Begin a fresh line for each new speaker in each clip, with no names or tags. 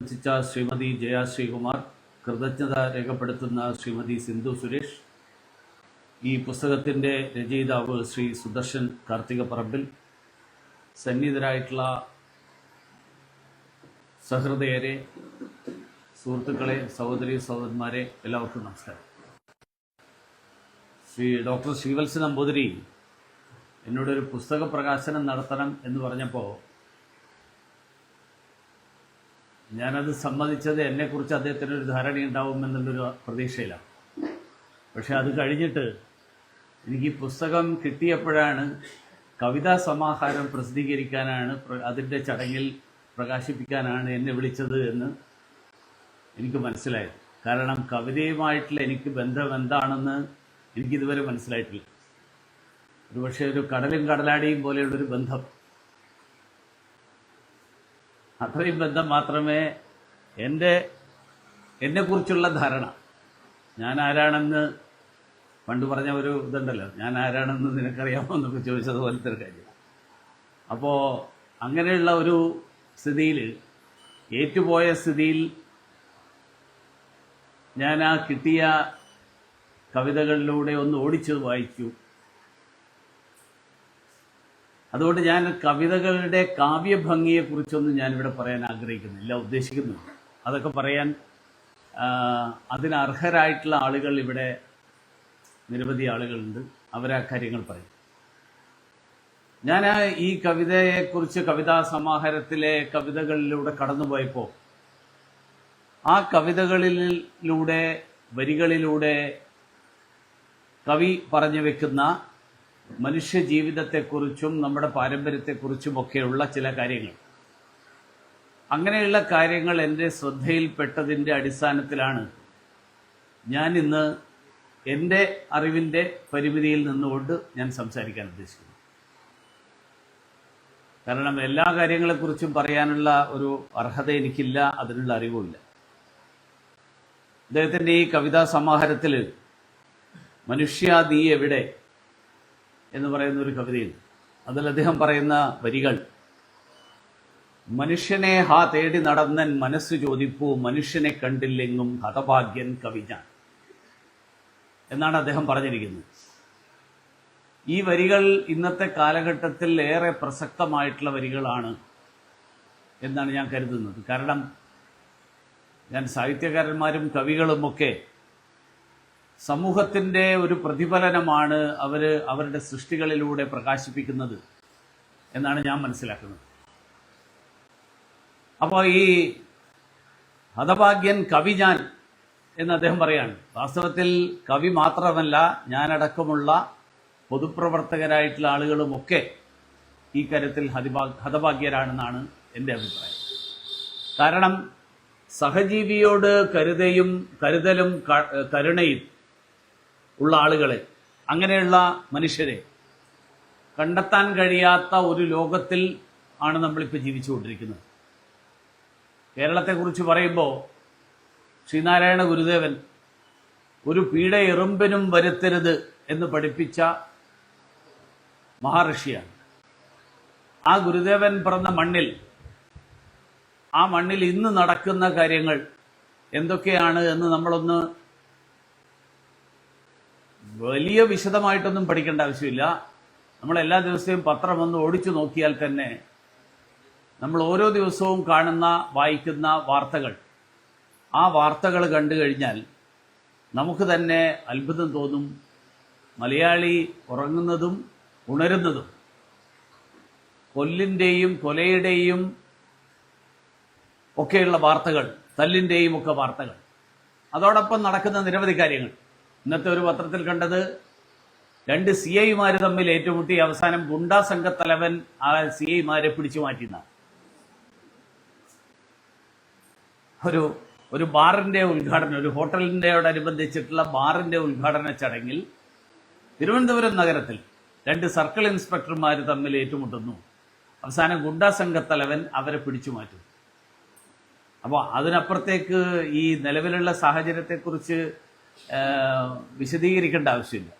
രചിച്ച ശ്രീമതി ജയ ശ്രീകുമാർ കൃതജ്ഞത രേഖപ്പെടുത്തുന്ന ശ്രീമതി സിന്ധു സുരേഷ് ഈ പുസ്തകത്തിന്റെ രചയിതാവ് ശ്രീ സുദർശൻ കാർത്തിക പറമ്പിൽ സന്നിഹിതരായിട്ടുള്ള സഹൃദയരെ സുഹൃത്തുക്കളെ സഹോദരി സഹോദരന്മാരെ എല്ലാവർക്കും നമസ്കാരം. ശ്രീ ഡോക്ടർ ശ്രീവത്സ നമ്പൂതിരി എന്നോടൊരു പുസ്തക പ്രകാശനം നടത്തണം എന്ന് പറഞ്ഞപ്പോൾ ഞാനത് സമ്മതിച്ചത് എന്നെക്കുറിച്ച് അദ്ദേഹത്തിന് ഒരു ധാരണയുണ്ടാവും എന്നുള്ളൊരു പ്രതീക്ഷയിലാണ്. പക്ഷെ അത് കഴിഞ്ഞിട്ട് എനിക്ക് പുസ്തകം കിട്ടിയപ്പോഴാണ് കവിതാ സമാഹാരം പ്രസിദ്ധീകരിക്കാനാണ് പ്ര- അതിന്റെ ചടങ്ങിൽ പ്രകാശിപ്പിക്കാനാണ് എന്നെ വിളിച്ചത് എന്ന് എനിക്ക് മനസ്സിലായത്. കാരണം കവിതയുമായിട്ടുള്ള എനിക്ക് ബന്ധം എന്താണെന്ന് എനിക്കിതുവരെ മനസ്സിലായിട്ടില്ല. ഒരുപക്ഷെ ഒരു കടലും കടലാടിയും പോലെയുള്ളൊരു ബന്ധം അത്രയും ബന്ധം മാത്രമേ എന്റെ എന്നെക്കുറിച്ചുള്ള ധാരണ. ഞാൻ ആരാണെന്ന് പണ്ട് പറഞ്ഞ ഒരു ഇതുണ്ടല്ലോ. ഞാൻ ആരാണെന്ന് നിനക്കറിയാമോ എന്നൊക്കെ ചോദിച്ചതുപോലത്തെ ഒരു കാര്യം അപ്പോൾ അങ്ങനെയുള്ള ഒരു സ്ഥിതിയിൽ ഏറ്റുപോയ സ്ഥിതിയിൽ ഞാൻ ആ കിട്ടിയ കവിതകളിലൂടെ ഒന്ന് ഓടിച്ചു വായിച്ചു. അതുകൊണ്ട് ഞാൻ കവിതകളുടെ കാവ്യഭംഗിയെക്കുറിച്ചൊന്നും ഞാനിവിടെ പറയാൻ ആഗ്രഹിക്കുന്നില്ല ഉദ്ദേശിക്കുന്നില്ല. അതൊക്കെ പറയാൻ അതിന് അർഹരായിട്ടുള്ള ആളുകൾ ഇവിടെ നിരവധി ആളുകളുണ്ട്. അവരാ കാര്യങ്ങൾ പറയും. ഞാൻ ഈ കവിതയെക്കുറിച്ച് കവിതാ സമാഹാരത്തിലെ കവിതകളിലൂടെ കടന്നുപോയപ്പോൾ ആ കവിതകളിലൂടെ വരികളിലൂടെ കവി പറഞ്ഞു വെക്കുന്ന മനുഷ്യ ജീവിതത്തെക്കുറിച്ചും നമ്മുടെ പാരമ്പര്യത്തെക്കുറിച്ചും ഒക്കെയുള്ള ചില കാര്യങ്ങൾ. അങ്ങനെയുള്ള കാര്യങ്ങൾ എന്റെ ശ്രദ്ധയിൽപ്പെട്ടതിന്റെ അടിസ്ഥാനത്തിലാണ് ഞാൻ ഇന്ന് എന്റെ അറിവിന്റെ പരിമിതിയിൽ നിന്നുകൊണ്ട് ഞാൻ സംസാരിക്കാൻ ഉദ്ദേശിക്കുന്നത്. കാരണം എല്ലാ കാര്യങ്ങളെക്കുറിച്ചും പറയാനുള്ള ഒരു അർഹത എനിക്കില്ല അതിനുള്ള അറിവുമില്ല. അദ്ദേഹത്തിന്റെ ഈ കവിതാ സമാഹാരത്തിൽ മനുഷ്യ നീ എവിടെ എന്ന് പറയുന്ന ഒരു കവിതയിൽ അതിൽ അദ്ദേഹം പറയുന്ന വരികൾ മനുഷ്യനെ ഹാ തേടി നടന്നൻ മനസ്സ് ചോദിപ്പൂ മനുഷ്യനെ കണ്ടില്ലെങ്കും ഹതഭാഗ്യൻ കവിഞ്ഞാൻ എന്നാണ് അദ്ദേഹം പറഞ്ഞിരിക്കുന്നത്. ഈ വരികൾ ഇന്നത്തെ കാലഘട്ടത്തിൽ ഏറെ പ്രസക്തമായിട്ടുള്ള വരികളാണ് എന്നാണ് ഞാൻ കരുതുന്നത്. കാരണം ഞാൻ സാഹിത്യകാരന്മാരും കവികളുമൊക്കെ സമൂഹത്തിന്റെ ഒരു പ്രതിഫലനമാണ് അവർ അവരുടെ സൃഷ്ടികളിലൂടെ പ്രകാശിപ്പിക്കുന്നത് എന്നാണ് ഞാൻ മനസ്സിലാക്കുന്നത്. അപ്പോൾ ഈ ഹതഭാഗ്യൻ കവി ഞാൻ എന്ന് അദ്ദേഹം പറയാണ്. വാസ്തവത്തിൽ കവി മാത്രമല്ല ഞാനടക്കമുള്ള പൊതുപ്രവർത്തകരായിട്ടുള്ള ആളുകളുമൊക്കെ ഈ കാര്യത്തിൽ ഹതിഭാ ഹതഭാഗ്യരാണെന്നാണ് എന്റെ അഭിപ്രായം. കാരണം സഹജീവിയോട് കരുതയും കരുതലും കരുണയും ഉള്ള ആളുകളെ അങ്ങനെയുള്ള മനുഷ്യരെ കണ്ടെത്താൻ കഴിയാത്ത ഒരു ലോകത്തിൽ ആണ് നമ്മളിപ്പോൾ ജീവിച്ചുകൊണ്ടിരിക്കുന്നത്. കേരളത്തെക്കുറിച്ച് പറയുമ്പോൾ ശ്രീനാരായണ ഗുരുദേവൻ ഒരു പീഡ എറുമ്പിനും വരുത്തരുത് എന്ന് പഠിപ്പിച്ച മഹർഷിയാണ്. ആ ഗുരുദേവൻ പിറന്ന മണ്ണിൽ ആ മണ്ണിൽ ഇന്ന് നടക്കുന്ന കാര്യങ്ങൾ എന്തൊക്കെയാണ് എന്ന് നമ്മളൊന്ന് വലിയ വിശദമായിട്ടൊന്നും പഠിക്കേണ്ട ആവശ്യമില്ല. നമ്മൾ എല്ലാ ദിവസവും പത്രം ഒന്ന് ഓടിച്ചു നോക്കിയാൽ തന്നെ നമ്മൾ ഓരോ ദിവസവും കാണുന്ന വായിക്കുന്ന വാർത്തകൾ. ആ വാർത്തകൾ കണ്ടു കഴിഞ്ഞാൽ നമുക്ക് തന്നെ അത്ഭുതം തോന്നും. മലയാളി ഉറങ്ങുന്നതും ഉണരുന്നതും. കൊല്ലിന്റെയും കൊലയുടെയും ഒക്കെയുള്ള വാർത്തകൾ തല്ലിന്റെയും ഒക്കെ വാർത്തകൾ. അതോടൊപ്പം നടക്കുന്ന നിരവധി കാര്യങ്ങൾ. ഇന്നത്തെ ഒരു പത്രത്തിൽ കണ്ടത് രണ്ട് സി ഐമാർ തമ്മിൽ ഏറ്റുമുട്ടി അവസാനം ഗുണ്ടാ സംഘത്തലവൻ ആ സി ഐമാരെ പിടിച്ചു മാറ്റിയെന്ന. ഒരു ഒരു ബാറിന്റെ ഉദ്ഘാടനം ഒരു ഹോട്ടലിന്റെയോടനുബന്ധിച്ചിട്ടുള്ള ബാറിന്റെ ഉദ്ഘാടന ചടങ്ങിൽ തിരുവനന്തപുരം നഗരത്തിൽ രണ്ട് സർക്കിൾ ഇൻസ്പെക്ടർമാർ തമ്മിൽ ഏറ്റുമുട്ടുന്നു. അവസാനം ഗുണ്ടാ സംഘത്തലവൻ അവരെ പിടിച്ചു മാറ്റുന്നു. അപ്പോൾ അതിനപ്പുറത്തേക്ക് ഈ നിലവിലുള്ള സാഹചര്യത്തെക്കുറിച്ച് വിശദീകരിക്കേണ്ട ആവശ്യമില്ല.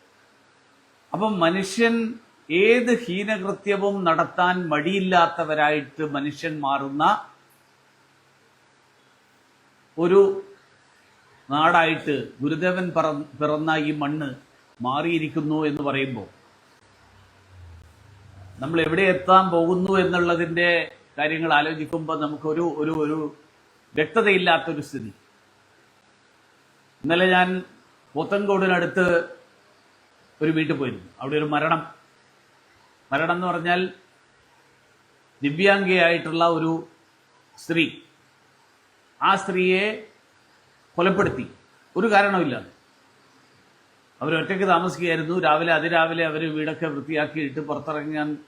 അപ്പം മനുഷ്യൻ ഏത് ഹീനകൃത്യവും നടത്താൻ മടിയില്ലാത്തവരായിട്ട് മനുഷ്യൻ മാറുന്ന ഒരു നാടായിട്ട് ഗുരുദേവൻ പറ- പിറന്ന ഈ മണ്ണ് മാറിയിരിക്കുന്നു എന്ന് പറയുമ്പോൾ നമ്മൾ എവിടെ എത്താൻ പോകുന്നു എന്നുള്ളതിന്റെ കാര്യങ്ങൾ ആലോചിക്കുമ്പോൾ നമുക്കൊരു ഒരു ഒരു വ്യക്തതയില്ലാത്തൊരു സ്ഥിതി. ഇന്നലെ ഞാൻ പോത്തൻകോടിനടുത്ത് ഒരു വീട്ടിൽ പോയിരുന്നു. അവിടെ ഒരു മരണം. മരണം എന്ന് പറഞ്ഞാൽ ദിവ്യാംഗയായിട്ടുള്ള ഒരു സ്ത്രീ. ആ സ്ത്രീയെ കൊലപ്പെടുത്തി. ഒരു കാരണമില്ലാതെ അവർ ഒറ്റയ്ക്ക് താമസിക്കുകയായിരുന്നു. രാവിലെ അതിരാവിലെ അവർ വീടൊക്കെ വൃത്തിയാക്കിയിട്ട് പുറത്തിറങ്ങാൻ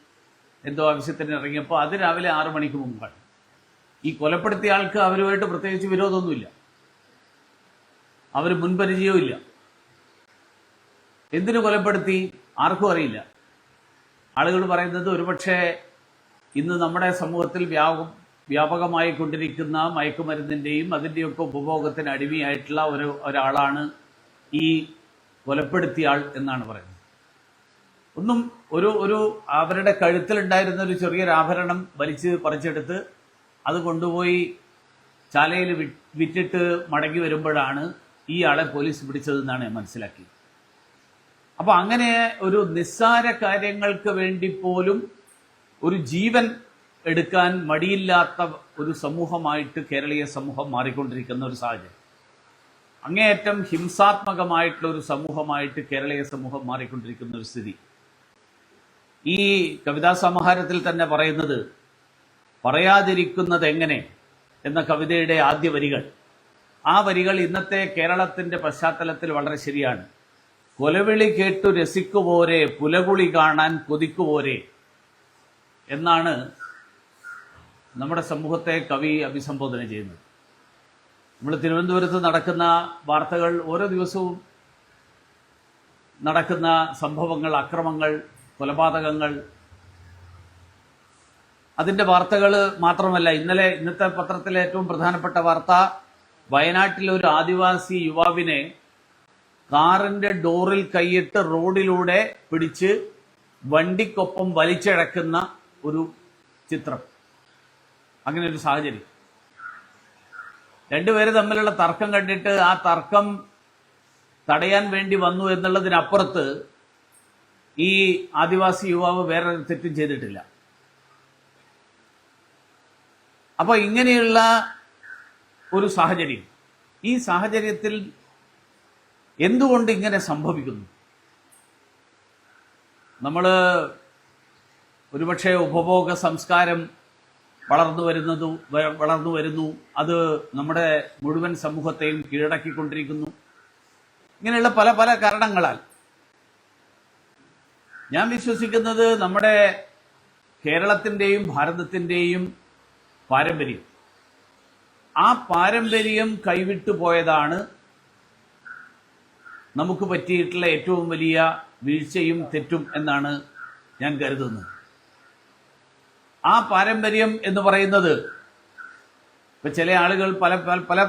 എന്തോ ആവശ്യത്തിന് ഇറങ്ങിയപ്പോൾ അതിരാവിലെ ആറു മണിക്ക് മുമ്പാണ്. ഈ കൊലപ്പെടുത്തിയ ആൾക്ക് അവരുമായിട്ട് പ്രത്യേകിച്ച് വിരോധമൊന്നുമില്ല. അവർ മുൻപരിചയവും ഇല്ല എന്തിനു കൊലപ്പെടുത്തി? ആർക്കും അറിയില്ല. ആളുകൾ പറയുന്നത് ഒരുപക്ഷെ ഇന്ന് നമ്മുടെ സമൂഹത്തിൽ വ്യാപം വ്യാപകമായി കൊണ്ടിരിക്കുന്ന മയക്കുമരുന്നിന്റെയും അതിന്റെയൊക്കെ ഉപഭോഗത്തിന് അടിമയായിട്ടുള്ള ഒരു ഒരാളാണ് ഈ കൊലപ്പെടുത്തിയ ആൾ എന്നാണ് പറയുന്നത്. ഒന്നും ഒരു ഒരു അവരുടെ കഴുത്തിലുണ്ടായിരുന്ന ഒരു ചെറിയൊരു ആഭരണം വലിച്ച് പറിച്ചെടുത്ത് അത് കൊണ്ടുപോയി ചാലയിൽ വിറ്റിട്ട് മടങ്ങി വരുമ്പോഴാണ് ഈ ആളെ പോലീസ് പിടിച്ചതെന്നാണ് മനസ്സിലാക്കിയത്. അപ്പൊ അങ്ങനെ ഒരു നിസ്സാര കാര്യങ്ങൾക്ക് വേണ്ടി പോലും ഒരു ജീവൻ എടുക്കാൻ മടിയില്ലാത്ത ഒരു സമൂഹമായിട്ട് കേരളീയ സമൂഹം മാറിക്കൊണ്ടിരിക്കുന്ന ഒരു സാഹചര്യം. അങ്ങേയറ്റം ഹിംസാത്മകമായിട്ടുള്ള ഒരു സമൂഹമായിട്ട് കേരളീയ സമൂഹം മാറിക്കൊണ്ടിരിക്കുന്ന ഒരു സ്ഥിതി. ഈ കവിതാ സമാഹാരത്തിൽ തന്നെ പറയുന്നത് പറയാതിരിക്കുന്നത് എങ്ങനെ എന്ന കവിതയുടെ ആദ്യ വരികൾ. ആ വരികൾ ഇന്നത്തെ കേരളത്തിന്റെ പശ്ചാത്തലത്തിൽ വളരെ ശരിയാണ്. കൊലവിളി കേട്ടു രസിക്കുപോരെ പുലകുളി കാണാൻ കൊതിക്കുപോരെ എന്നാണ് നമ്മുടെ സമൂഹത്തെ കവി അഭിസംബോധന ചെയ്യുന്നത്. നമ്മൾ തിരുവനന്തപുരത്ത് നടക്കുന്ന വാർത്തകൾ ഓരോ ദിവസവും നടക്കുന്ന സംഭവങ്ങൾ അക്രമങ്ങൾ കൊലപാതകങ്ങൾ അതിന്റെ വാർത്തകൾ മാത്രമല്ല ഇന്നലെ ഇന്നത്തെ പത്രത്തിലെ ഏറ്റവും പ്രധാനപ്പെട്ട വാർത്ത വയനാട്ടിലെ ഒരു ആദിവാസി യുവാവിനെ കാറിന്റെ ഡോറിൽ കൈയിട്ട് റോഡിലൂടെ പിടിച്ച് വണ്ടിക്കൊപ്പം വലിച്ചിഴക്കുന്ന ഒരു ചിത്രം. അങ്ങനെ ഒരു സാഹചര്യം. രണ്ടുപേര് തമ്മിലുള്ള തർക്കം കണ്ടിട്ട് ആ തർക്കം തടയാൻ വേണ്ടി വന്നു എന്നുള്ളതിനപ്പുറത്ത് ഈ ആദിവാസി യുവാവ് വേറെ തെറ്റും ചെയ്തിട്ടില്ല. അപ്പൊ ഇങ്ങനെയുള്ള ഒരു സാഹചര്യം. ഈ സാഹചര്യത്തിൽ എന്തുകൊണ്ട് ഇങ്ങനെ സംഭവിക്കുന്നു? നമ്മൾ ഒരുപക്ഷെ ഉപഭോഗ സംസ്കാരം വളർന്നു വരുന്നതു വളർന്നു വരുന്നു. അത് നമ്മുടെ മുഴുവൻ സമൂഹത്തെയും കീഴടക്കിക്കൊണ്ടിരിക്കുന്നു. ഇങ്ങനെയുള്ള പല പല കാരണങ്ങളാൽ. ഞാൻ വിശ്വസിക്കുന്നത് നമ്മുടെ കേരളത്തിന്റെയും ഭാരതത്തിന്റെയും പാരമ്പര്യം. ആ പാരമ്പര്യം കൈവിട്ടു പോയതാണ് നമുക്ക് പറ്റിയിട്ടുള്ള ഏറ്റവും വലിയ വീഴ്ചയും തെറ്റും എന്നാണ് ഞാൻ കരുതുന്നത്. ആ പാരമ്പര്യം എന്ന് പറയുന്നത് ഇപ്പൊ ചില ആളുകൾ പല പല- പല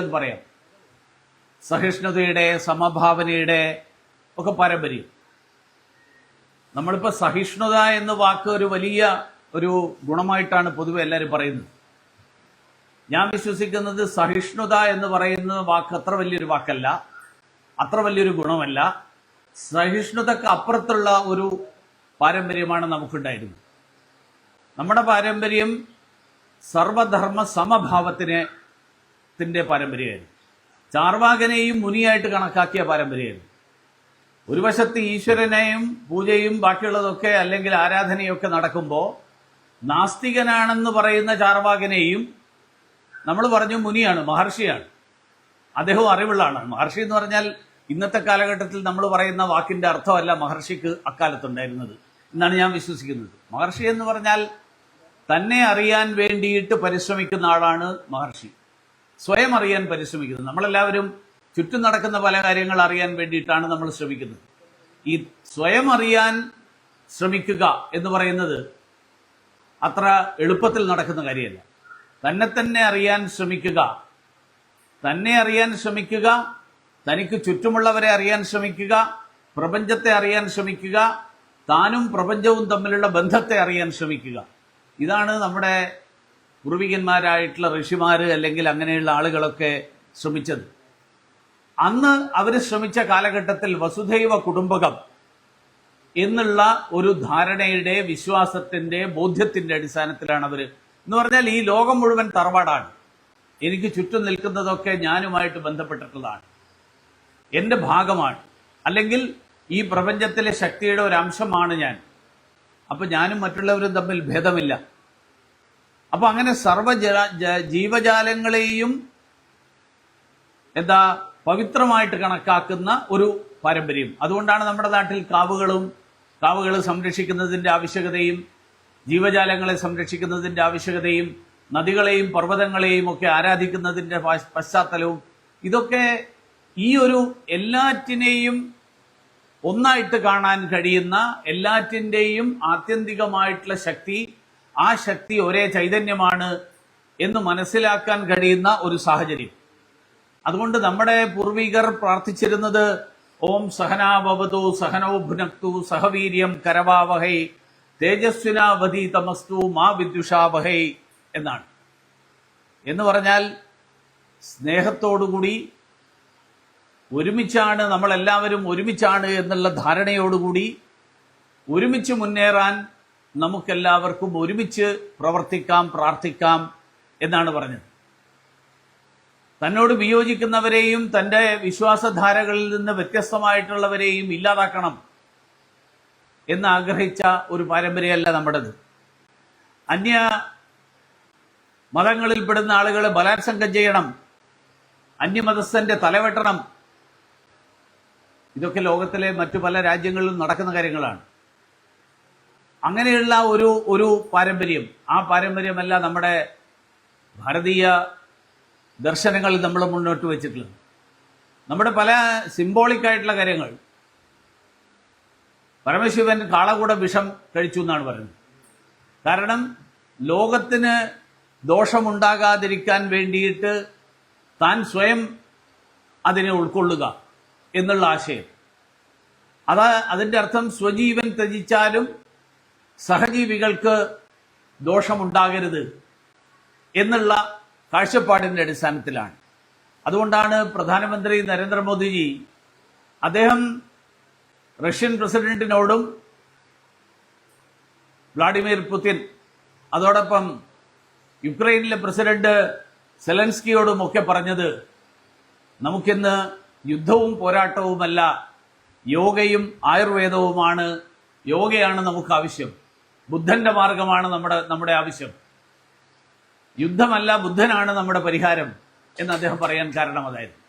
അത് പറയാം. സഹിഷ്ണുതയുടെ സമഭാവനയുടെ ഒക്കെ പാരമ്പര്യം. നമ്മളിപ്പോൾ സഹിഷ്ണുത എന്ന വാക്ക് ഒരു വലിയ ഒരു ഗുണമായിട്ടാണ് പൊതുവെ എല്ലാവരും പറയുന്നത്. ഞാൻ വിശ്വസിക്കുന്നത് സഹിഷ്ണുത എന്ന് പറയുന്ന വാക്ക് അത്ര വലിയൊരു വാക്കല്ല. അത്ര വലിയൊരു ഗുണമല്ല. സഹിഷ്ണുതക്ക് അപ്പുറത്തുള്ള ഒരു പാരമ്പര്യമാണ് നമുക്കുണ്ടായിരുന്നത്. നമ്മുടെ പാരമ്പര്യം സർവധർമ്മ സമഭാവത്തിന് ത്തിന്റെ പാരമ്പര്യമായിരുന്നു. ചാർവാകനെയും മുനിയായിട്ട് കണക്കാക്കിയ പാരമ്പര്യമായിരുന്നു. ഒരു വശത്ത് ഈശ്വരനെയും പൂജയും ബാക്കിയുള്ളതൊക്കെ അല്ലെങ്കിൽ ആരാധനയൊക്കെ നടക്കുമ്പോൾ നാസ്തികനാണെന്ന് പറയുന്ന ചാർവാകനെയും നമ്മൾ പറഞ്ഞു മുനിയാണ് മഹർഷിയാണ്. അദ്ദേഹം അറിവുള്ളതാണ്. മഹർഷി എന്ന് പറഞ്ഞാൽ ഇന്നത്തെ കാലഘട്ടത്തിൽ നമ്മൾ പറയുന്ന വാക്കിന്റെ അർത്ഥമല്ല മഹർഷിക്ക് അക്കാലത്തുണ്ടായിരുന്നത് എന്നാണ് ഞാൻ വിശ്വസിക്കുന്നത്. മഹർഷി എന്ന് പറഞ്ഞാൽ തന്നെ അറിയാൻ വേണ്ടിയിട്ട് പരിശ്രമിക്കുന്ന ആളാണ് മഹർഷി. സ്വയം അറിയാൻ പരിശ്രമിക്കുന്നത്. നമ്മളെല്ലാവരും ചുറ്റും നടക്കുന്ന പല കാര്യങ്ങൾ അറിയാൻ വേണ്ടിയിട്ടാണ് നമ്മൾ ശ്രമിക്കുന്നത്. ഈ സ്വയം അറിയാൻ ശ്രമിക്കുക എന്ന് പറയുന്നത് അത്ര എളുപ്പത്തിൽ നടക്കുന്ന കാര്യമല്ല. തന്നെ തന്നെ അറിയാൻ ശ്രമിക്കുക തന്നെ അറിയാൻ ശ്രമിക്കുക തനിക്ക് ചുറ്റുമുള്ളവരെ അറിയാൻ ശ്രമിക്കുക പ്രപഞ്ചത്തെ അറിയാൻ ശ്രമിക്കുക താനും പ്രപഞ്ചവും തമ്മിലുള്ള ബന്ധത്തെ അറിയാൻ ശ്രമിക്കുക. ഇതാണ് നമ്മുടെ പൂർവികന്മാരായിട്ടുള്ള ഋഷിമാർ അല്ലെങ്കിൽ അങ്ങനെയുള്ള ആളുകളൊക്കെ ശ്രമിച്ചത്. അന്ന് അവർ ശ്രമിച്ച കാലഘട്ടത്തിൽ വസുധൈവ കുടുംബകം എന്നുള്ള ഒരു ധാരണയുടെ വിശ്വാസത്തിന്റെ ബോധ്യത്തിന്റെ അടിസ്ഥാനത്തിലാണ് അവർ എന്ന് പറഞ്ഞാൽ ഈ ലോകം മുഴുവൻ തറവാടാണ്. എനിക്ക് ചുറ്റും നിൽക്കുന്നതൊക്കെ ഞാനുമായിട്ട് ബന്ധപ്പെട്ടിട്ടുള്ളതാണ്. എന്റെ ഭാഗമാണ്. അല്ലെങ്കിൽ ഈ പ്രപഞ്ചത്തിലെ ശക്തിയുടെ ഒരു അംശമാണ് ഞാൻ. അപ്പോൾ ഞാനും മറ്റുള്ളവരും തമ്മിൽ ഭേദമില്ല. അപ്പോൾ അങ്ങനെ സർവ ജീവജാലങ്ങളെയും എന്താ പവിത്രമായിട്ട് കണക്കാക്കുന്ന ഒരു പാരമ്പര്യം. അതുകൊണ്ടാണ് നമ്മുടെ നാട്ടിൽ കാവുകളും കാവുകൾ സംരക്ഷിക്കുന്നതിന്റെ ആവശ്യകതയും ജീവജാലങ്ങളെ സംരക്ഷിക്കുന്നതിന്റെ ആവശ്യകതയും നദികളെയും പർവതങ്ങളെയും ഒക്കെ ആരാധിക്കുന്നതിന്റെ പശ്ചാത്തലവും ഇതൊക്കെ ഈ ഒരു എല്ലാറ്റിനെയും ഒന്നായിട്ട് കാണാൻ കഴിയുന്ന എല്ലാറ്റിന്റെയും ആത്യന്തികമായിട്ടുള്ള ശക്തി ആ ശക്തി ഒരേ ചൈതന്യമാണ് എന്ന് മനസ്സിലാക്കാൻ കഴിയുന്ന ഒരു സാഹചര്യം. അതുകൊണ്ട് നമ്മുടെ പൂർവികർ പ്രാർത്ഥിച്ചിരുന്നത് ഓം സഹനാവതു സഹനോ ഭുനക്തു സഹവീര്യം കരവാവഹൈ തേജസ്വിനാവധി തമസ്തു മാ വിദ്യുഷാവഹൈ എന്നാണ്. എന്ന് പറഞ്ഞാൽ സ്നേഹത്തോടുകൂടി ഒരുമിച്ചാണ് നമ്മളെല്ലാവരും ഒരുമിച്ചാണ് എന്നുള്ള ധാരണയോടുകൂടി ഒരുമിച്ച് മുന്നേറാൻ നമുക്കെല്ലാവർക്കും ഒരുമിച്ച് പ്രവർത്തിക്കാം പ്രാർത്ഥിക്കാം എന്നാണ് പറഞ്ഞത്. തന്നോട് വിയോജിക്കുന്നവരെയും തന്റെ വിശ്വാസധാരകളിൽ നിന്ന് വ്യത്യസ്തമായിട്ടുള്ളവരെയും ഇല്ലാതാക്കണം എന്ന് ആഗ്രഹിച്ച ഒരു പാരമ്പര്യമല്ല നമ്മുടേത്. അന്യ മതങ്ങളിൽപ്പെടുന്ന ആളുകളെ ബലാത്സംഗം ചെയ്യണം. അന്യമതസ്ഥന്റെ തലവെട്ടണം. ഇതൊക്കെ ലോകത്തിലെ മറ്റു പല രാജ്യങ്ങളിലും നടക്കുന്ന കാര്യങ്ങളാണ്. അങ്ങനെയുള്ള ഒരു ഒരു പാരമ്പര്യം. ആ പാരമ്പര്യമല്ല നമ്മുടെ ഭാരതീയ ദർശനങ്ങളിൽ നമ്മൾ മുന്നോട്ട് വെച്ചിട്ടുള്ളത് നമ്മുടെ പല സിംബോളിക് ആയിട്ടുള്ള കാര്യങ്ങൾ. പരമശിവൻ കാളകൂട വിഷം കഴിച്ചു എന്നാണ് പറയുന്നത്. കാരണം ലോകത്തിന് ദോഷമുണ്ടാകാതിരിക്കാൻ വേണ്ടിയിട്ട് താൻ സ്വയം അതിനെ ഉൾക്കൊള്ളുക എന്നുള്ള ആശയം. അതാ അതിന്റെ അർത്ഥം സ്വജീവൻ ത്യജിച്ചാലും സഹജീവികൾക്ക് ദോഷമുണ്ടാകരുത് എന്നുള്ള കാഴ്ചപ്പാടിന്റെ അടിസ്ഥാനത്തിലാണ്. അതുകൊണ്ടാണ് പ്രധാനമന്ത്രി നരേന്ദ്രമോദിജി അദ്ദേഹം റഷ്യൻ പ്രസിഡന്റിനോടും വ്ളാഡിമിർ പുതിൻ അതോടൊപ്പം യുക്രൈനിലെ പ്രസിഡന്റ് സെലൻസ്കിയോടും ഒക്കെ പറഞ്ഞത് നമുക്കിന്ന് യുദ്ധവും പോരാട്ടവുമല്ല യോഗയും ആയുർവേദവുമാണ് യോഗയാണ് നമുക്ക് ആവശ്യം ബുദ്ധന്റെ മാർഗമാണ് നമ്മുടെ നമ്മുടെ ആവശ്യം. യുദ്ധമല്ല ബുദ്ധനാണ് നമ്മുടെ പരിഹാരം എന്ന് അദ്ദേഹം പറയാൻ കാരണം അതായിരുന്നു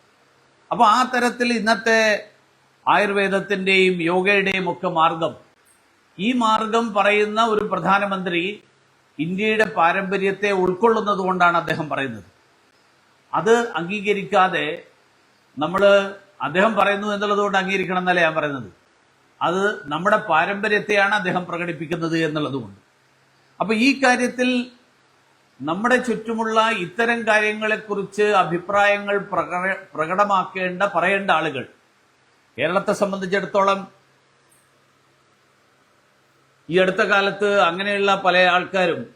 അപ്പോൾ ആ തരത്തിൽ ഇന്നത്തെ ആയുർവേദത്തിന്റെയും യോഗയുടെയും ഒക്കെ മാർഗം ഈ മാർഗം പറയുന്ന ഒരു പ്രധാനമന്ത്രി ഇന്ത്യയുടെ പാരമ്പര്യത്തെ ഉൾക്കൊള്ളുന്നത് കൊണ്ടാണ് അദ്ദേഹം പറയുന്നത്. അത് അംഗീകരിക്കാതെ നമ്മൾ അദ്ദേഹം പറയുന്നു എന്നുള്ളത് കൊണ്ട് അംഗീകരിക്കണം എന്നല്ല ഞാൻ പറയുന്നത്. അത് നമ്മുടെ പാരമ്പര്യത്തെയാണ് അദ്ദേഹം പ്രകടിപ്പിക്കുന്നത് എന്നുള്ളതുകൊണ്ട് അപ്പൊ ഈ കാര്യത്തിൽ നമ്മുടെ ചുറ്റുമുള്ള ഇത്തരം കാര്യങ്ങളെക്കുറിച്ച് അഭിപ്രായങ്ങൾ പ്രക- പ്രകടമാക്കേണ്ട പറയേണ്ട ആളുകൾ കേരളത്തെ സംബന്ധിച്ചിടത്തോളം ഈ അടുത്ത കാലത്ത് അങ്ങനെയുള്ള പല ആൾക്കാരും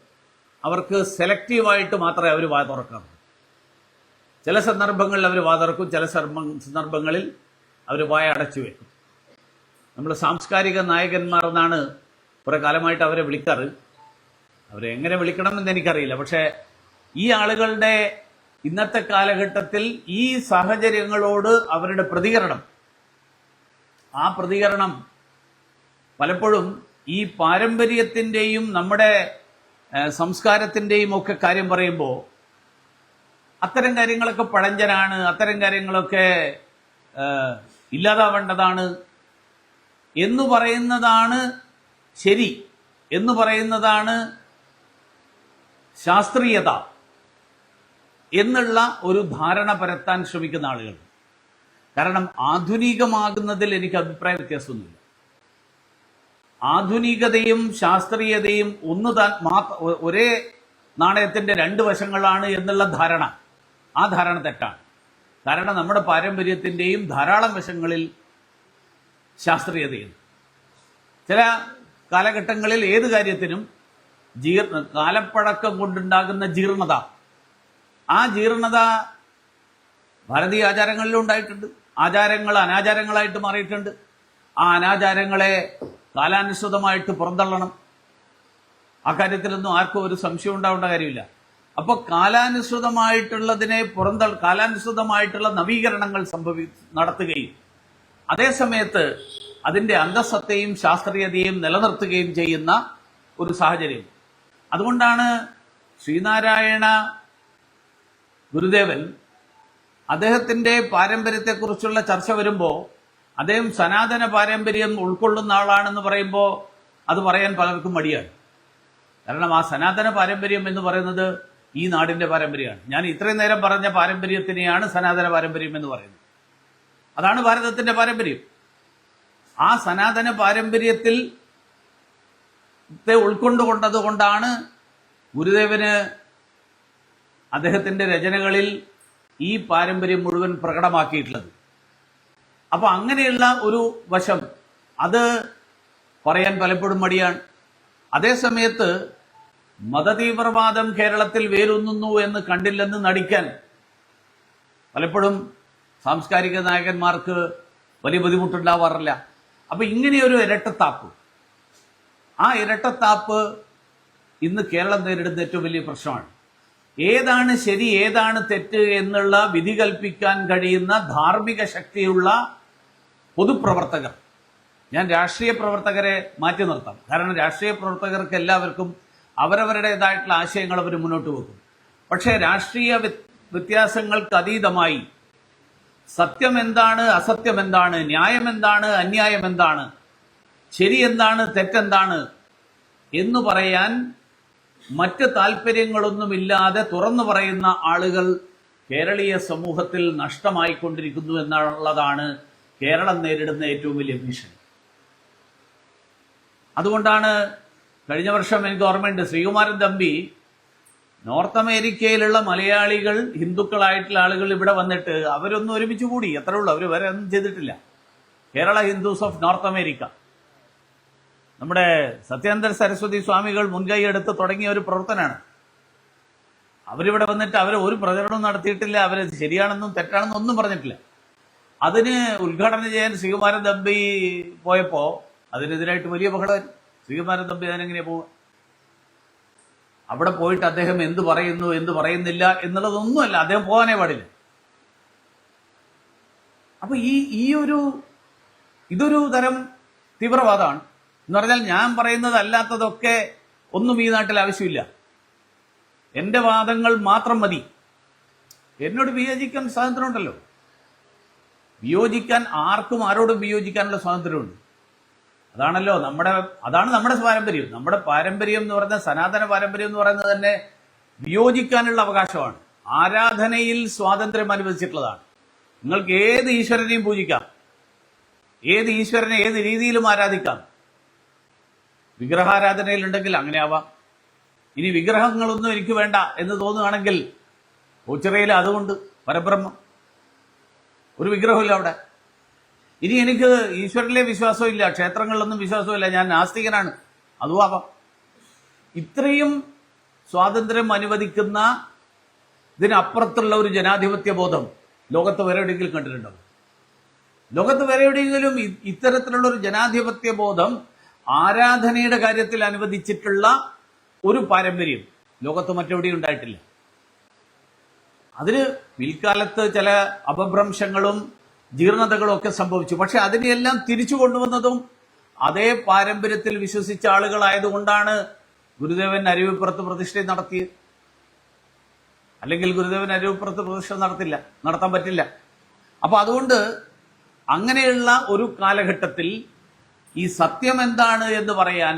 അവർക്ക് സെലക്റ്റീവായിട്ട് മാത്രമേ അവർ വാ തുറക്കാറുള്ളൂ ചില സന്ദർഭങ്ങളിൽ അവർ വാ തുറക്കും ചില സന്ദർഭങ്ങളിൽ അവർ വായ അടച്ചു വെക്കും. നമ്മൾ സാംസ്കാരിക നായകന്മാർ എന്നാണ് കുറെ കാലമായിട്ട് അവരെ വിളിക്കാറ്. അവരെ എങ്ങനെ വിളിക്കണമെന്ന് എനിക്കറിയില്ല. പക്ഷേ ഈ ആളുകളുടെ ഇന്നത്തെ കാലഘട്ടത്തിൽ ഈ സാഹചര്യങ്ങളോട് അവരുടെ പ്രതികരണം. ആ പ്രതികരണം പലപ്പോഴും ഈ പാരമ്പര്യത്തിന്റെയും നമ്മുടെ സംസ്കാരത്തിന്റെയും ഒക്കെ കാര്യം പറയുമ്പോൾ അത്തരം കാര്യങ്ങളൊക്കെ പഴഞ്ചനാണ് അത്തരം കാര്യങ്ങളൊക്കെ ഇല്ലാതാവേണ്ടതാണ്. എന്ന് പറയുന്നതാണ് ശരി. എന്ന് പറയുന്നതാണ് ശാസ്ത്രീയത എന്നുള്ള ഒരു ധാരണ പരത്താൻ ശ്രമിക്കുന്ന ആളുകൾ. കാരണം ആധുനികമാകുന്നതിൽ എനിക്ക് അഭിപ്രായ വ്യത്യാസമൊന്നുമില്ല. ആധുനികതയും ശാസ്ത്രീയതയും ഒന്ന് ഒരേ നാണയത്തിന്റെ രണ്ട് വശങ്ങളാണ് എന്നുള്ള ധാരണ. ആ ധാരണ തെറ്റാണ്. കാരണം നമ്മുടെ പാരമ്പര്യത്തിന്റെയും ധാരാളം വശങ്ങളിൽ ശാസ്ത്രീയതയുണ്ട്. ചില കാലഘട്ടങ്ങളിൽ ഏത് കാര്യത്തിനും ജീർ കാലപ്പഴക്കം കൊണ്ടുണ്ടാകുന്ന ജീർണത. ആ ജീർണത ഭാരതീയ ആചാരങ്ങളിലും ഉണ്ടായിട്ടുണ്ട്. ആചാരങ്ങൾ അനാചാരങ്ങളായിട്ട് മാറിയിട്ടുണ്ട്. ആ അനാചാരങ്ങളെ കാലാനുസൃതമായിട്ട് പുറന്തള്ളണം. ആ കാര്യത്തിലൊന്നും ആർക്കും ഒരു സംശയം ഉണ്ടാവേണ്ട കാര്യമില്ല. അപ്പോൾ കാലാനുസൃതമായിട്ടുള്ളതിനെ പുറന്തൾ കാലാനുസൃതമായിട്ടുള്ള നവീകരണങ്ങൾ സംഭവി നടത്തുകയും അതേസമയത്ത് അതിന്റെ അന്തസ്സത്തെയും ശാസ്ത്രീയതയും നിലനിർത്തുകയും ചെയ്യുന്ന ഒരു സാഹചര്യം. അതുകൊണ്ടാണ് ശ്രീനാരായണ ഗുരുദേവൻ അദ്ദേഹത്തിന്റെ പാരമ്പര്യത്തെക്കുറിച്ചുള്ള ചർച്ച വരുമ്പോൾ അദ്ദേഹം സനാതന പാരമ്പര്യം ഉൾക്കൊള്ളുന്ന ആളാണെന്ന് പറയുമ്പോൾ അത് പറയാൻ പലർക്കും മടിയാണ്. കാരണം ആ സനാതന പാരമ്പര്യം എന്ന് പറയുന്നത് ഈ നാടിന്റെ പാരമ്പര്യമാണ്. ഞാൻ ഇത്രയും നേരം പറഞ്ഞ പാരമ്പര്യത്തിനെയാണ് സനാതന പാരമ്പര്യം എന്ന് പറയുന്നത്. അതാണ് ഭാരതത്തിന്റെ പാരമ്പര്യം. ആ സനാതന പാരമ്പര്യത്തിൽ ത്തെ ഉൾക്കൊണ്ടുകൊണ്ടത് കൊണ്ടാണ് ഗുരുദേവന് അദ്ദേഹത്തിന്റെ രചനകളിൽ ഈ പാരമ്പര്യം മുഴുവൻ പ്രകടമാക്കിയിട്ടുള്ളത്. അപ്പൊ അങ്ങനെയുള്ള ഒരു വശം അത് പറയാൻ പലപ്പോഴും മടിയാണ്. അതേ സമയത്ത് മതതീവ്രവാദം കേരളത്തിൽ വേരൊന്നുന്നു എന്ന് കണ്ടില്ലെന്ന് നടിക്കാൻ പലപ്പോഴും സാംസ്കാരിക നായകന്മാർക്ക് വലിയ ബുദ്ധിമുട്ടുണ്ടാവാറില്ല. അപ്പൊ ഇങ്ങനെയൊരു ഇരട്ടത്താപ്പ്. ആ ഇരട്ടത്താപ്പ് ഇന്ന് കേരളം നേരിടുന്ന ഏറ്റവും വലിയ പ്രശ്നമാണ്. ഏതാണ് ശരി ഏതാണ് തെറ്റ് എന്നുള്ള വിധി കൽപ്പിക്കാൻ കഴിയുന്ന ധാർമ്മിക ശക്തിയുള്ള പൊതുപ്രവർത്തകർ. ഞാൻ രാഷ്ട്രീയ പ്രവർത്തകരെ മാറ്റി നിർത്താം. കാരണം രാഷ്ട്രീയ പ്രവർത്തകർക്ക് എല്ലാവർക്കും അവരവരുടേതായിട്ടുള്ള ആശയങ്ങൾ അവർ മുന്നോട്ട് വെക്കും. പക്ഷേ രാഷ്ട്രീയ വ്യ- വ്യത്യാസങ്ങൾക്ക് അതീതമായി സത്യം എന്താണ് അസത്യം എന്താണ് ന്യായം എന്താണ് അന്യായം എന്താണ് ശരി എന്താണ് തെറ്റെന്താണ് എന്ന് പറയാൻ മറ്റ് താല്പര്യങ്ങളൊന്നുമില്ലാതെ തുറന്നു പറയുന്ന ആളുകൾ കേരളീയ സമൂഹത്തിൽ നഷ്ടമായിക്കൊണ്ടിരിക്കുന്നു എന്നുള്ളതാണ് കേരളം നേരിടുന്ന ഏറ്റവും വലിയ ഭീഷണി. അതുകൊണ്ടാണ് കഴിഞ്ഞ വർഷം എനിക്ക് ഓർമ്മയുണ്ട് ശ്രീകുമാരൻ തമ്പി നോർത്ത് അമേരിക്കയിലുള്ള മലയാളികൾ ഹിന്ദുക്കളായിട്ടുള്ള ആളുകൾ ഇവിടെ വന്നിട്ട് അവരൊന്നും ഒരുമിച്ച് കൂടി എത്ര ഉള്ളൂ. അവർ വേറെ ഒന്നും ചെയ്തിട്ടില്ല. Kerala Hindus of North America. നമ്മുടെ സത്യേന്ദ്ര സരസ്വതി സ്വാമികൾ മുൻകൈ എടുത്ത് തുടങ്ങിയ ഒരു പ്രവർത്തനമാണ് അവരിവിടെ വന്നിട്ട് അവർ ഒരു പ്രചരണവും നടത്തിയിട്ടില്ല. അവർ ശരിയാണെന്നും തെറ്റാണെന്നും ഒന്നും പറഞ്ഞിട്ടില്ല. അതിന് ഉദ്ഘാടനം ചെയ്യാൻ ശ്രീകുമാരൻ തമ്പി പോയപ്പോ അതിനെതിരായിട്ട് വലിയ ബഹളം ശ്രീകുമാരൻ തമ്പി അതിനെങ്ങനെയാ പോവുക? അവിടെ പോയിട്ട് അദ്ദേഹം എന്ത് പറയുന്നു എന്ത് പറയുന്നില്ല എന്നുള്ളതൊന്നുമല്ല. അദ്ദേഹം പോകാനേ പാടില്ല. അപ്പൊ ഈ ഈ ഒരു ഇതൊരു തരം തീവ്രവാദമാണ്. എന്ന് പറഞ്ഞാൽ ഞാൻ പറയുന്നത് അല്ലാത്തതൊക്കെ ഒന്നും ഈ നാട്ടിൽ ആവശ്യമില്ല. എന്റെ വാദങ്ങൾ മാത്രം മതി. എന്നോട് വിയോജിക്കാൻ സ്വാതന്ത്ര്യമുണ്ടല്ലോ. വിയോജിക്കാൻ ആർക്കും ആരോടും വിയോജിക്കാനുള്ള സ്വാതന്ത്ര്യമുണ്ട്. അതാണല്ലോ നമ്മുടെ അതാണ് നമ്മുടെ പാരമ്പര്യം. നമ്മുടെ പാരമ്പര്യം എന്ന് പറയുന്നത് സനാതന പാരമ്പര്യം എന്ന് പറയുന്നത് തന്നെ വിയോജിക്കാനുള്ള അവകാശമാണ്. ആരാധനയിൽ സ്വാതന്ത്ര്യം അനുവദിച്ചിട്ടുള്ളതാണ്. നിങ്ങൾക്ക് ഏത് ഈശ്വരനെയും പൂജിക്കാം. ഏത് ഈശ്വരനെ ഏത് രീതിയിലും ആരാധിക്കാം. വിഗ്രഹാരാധനയിൽ ഉണ്ടെങ്കിൽ അങ്ങനെ ആവാം ഇനി വിഗ്രഹങ്ങളൊന്നും എനിക്ക് വേണ്ട എന്ന് തോന്നുകയാണെങ്കിൽ ഓച്ചിറയിൽ അതുകൊണ്ട് പരബ്രഹ്മം. ഒരു വിഗ്രഹമില്ല അവിടെ. ഇനി എനിക്ക് ഈശ്വരനിലെ വിശ്വാസമില്ല ക്ഷേത്രങ്ങളിലൊന്നും വിശ്വാസമില്ല ഞാൻ നാസ്തികനാണ്. അതും ആവാം. ഇത്രയും സ്വാതന്ത്ര്യം അനുവദിക്കുന്ന ഇതിനപ്പുറത്തുള്ള ഒരു ജനാധിപത്യ ബോധം ലോകത്ത് വേറെ എവിടെയെങ്കിലും കണ്ടിട്ടുണ്ടോ? ലോകത്ത് വേറെ എവിടെയെങ്കിലും ഇത്തരത്തിലുള്ള ഒരു ജനാധിപത്യ ബോധം ആരാധനയുടെ കാര്യത്തിൽ അനുവദിച്ചിട്ടുള്ള ഒരു പാരമ്പര്യം ലോകത്ത് മറ്റെവിടെയും ഉണ്ടായിട്ടില്ല. അതിന് പിൽക്കാലത്ത് ചില അപഭ്രംശങ്ങളും ജീർണതകളും ഒക്കെ സംഭവിച്ചു. പക്ഷെ അതിനെയെല്ലാം തിരിച്ചു കൊണ്ടുവന്നതും അതേ പാരമ്പര്യത്തിൽ വിശ്വസിച്ച ആളുകളായതുകൊണ്ടാണ് ഗുരുദേവൻ അരുവിപ്പുറത്ത് പ്രതിഷ്ഠ നടത്തിയത്. അല്ലെങ്കിൽ ഗുരുദേവൻ അരുവിപ്പുറത്ത് പ്രതിഷ്ഠ നടത്തില്ല നടത്താൻ പറ്റില്ല. അപ്പൊ അതുകൊണ്ട് അങ്ങനെയുള്ള ഒരു കാലഘട്ടത്തിൽ ഈ സത്യം എന്താണ് എന്ന് പറയാൻ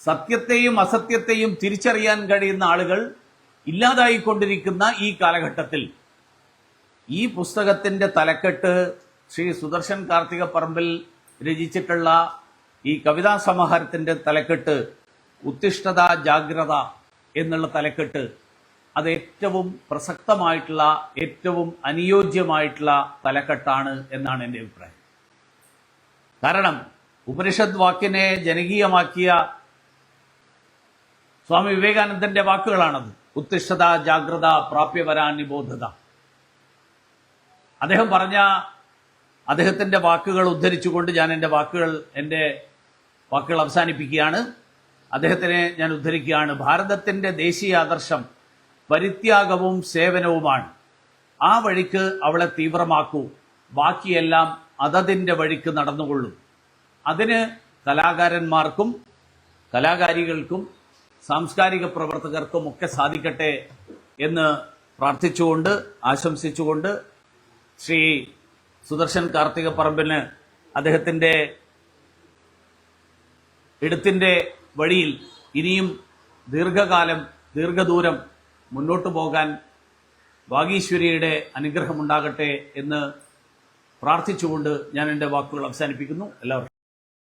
സത്യത്തെയും അസത്യത്തെയും തിരിച്ചറിയാൻ കഴിയുന്ന ആളുകൾ ഇല്ലാതായിക്കൊണ്ടിരിക്കുന്ന ഈ കാലഘട്ടത്തിൽ ഈ പുസ്തകത്തിന്റെ തലക്കെട്ട് ശ്രീ സുദർശൻ കാർത്തിക പറമ്പിൽ രചിച്ചിട്ടുള്ള ഈ കവിതാ സമാഹാരത്തിന്റെ തലക്കെട്ട് ഉത്തിഷ്ഠത ജാഗ്രത എന്നുള്ള തലക്കെട്ട് അത് ഏറ്റവും പ്രസക്തമായിട്ടുള്ള ഏറ്റവും അനുയോജ്യമായിട്ടുള്ള തലക്കെട്ടാണ് എന്നാണ് എന്റെ അഭിപ്രായം. കാരണം ഉപനിഷത് വാക്കിനെ ജനകീയമാക്കിയ സ്വാമി വിവേകാനന്ദന്റെ വാക്കുകളാണത്. ഉത്തിഷ്ഠത ജാഗ്രത പ്രാപ്യവരാ നിബോധത അദ്ദേഹം പറഞ്ഞ അദ്ദേഹത്തിന്റെ വാക്കുകൾ ഉദ്ധരിച്ചുകൊണ്ട് ഞാൻ എന്റെ വാക്കുകൾ എന്റെ വാക്കുകൾ അവസാനിപ്പിക്കുകയാണ്. അദ്ദേഹത്തിനെ ഞാൻ ഉദ്ധരിക്കുകയാണ്. ഭാരതത്തിന്റെ ദേശീയ ആദർശം പരിത്യാഗവും സേവനവുമാണ്. ആ വഴിക്ക് അവളെ തീവ്രമാക്കൂ. ബാക്കിയെല്ലാം അതതിന്റെ വഴിക്ക് നടന്നുകൊള്ളും. അതിന് കലാകാരന്മാർക്കും കലാകാരികൾക്കും സാംസ്കാരിക പ്രവർത്തകർക്കും ഒക്കെ സാധിക്കട്ടെ എന്ന് പ്രാർത്ഥിച്ചുകൊണ്ട് ആശംസിച്ചുകൊണ്ട് ശ്രീ സുദർശൻ കാർത്തിക പറമ്പിന് അദ്ദേഹത്തിന്റെ എടുത്തിന്റെ വഴിയിൽ ഇനിയും ദീർഘകാലം ദീർഘദൂരം മുന്നോട്ടു പോകാൻ വാഗീശ്വരിയുടെ അനുഗ്രഹമുണ്ടാകട്ടെ എന്ന് പ്രാർത്ഥിച്ചുകൊണ്ട് ഞാൻ എന്റെ വാക്കുകൾ അവസാനിപ്പിക്കുന്നു. എല്ലാവർക്കും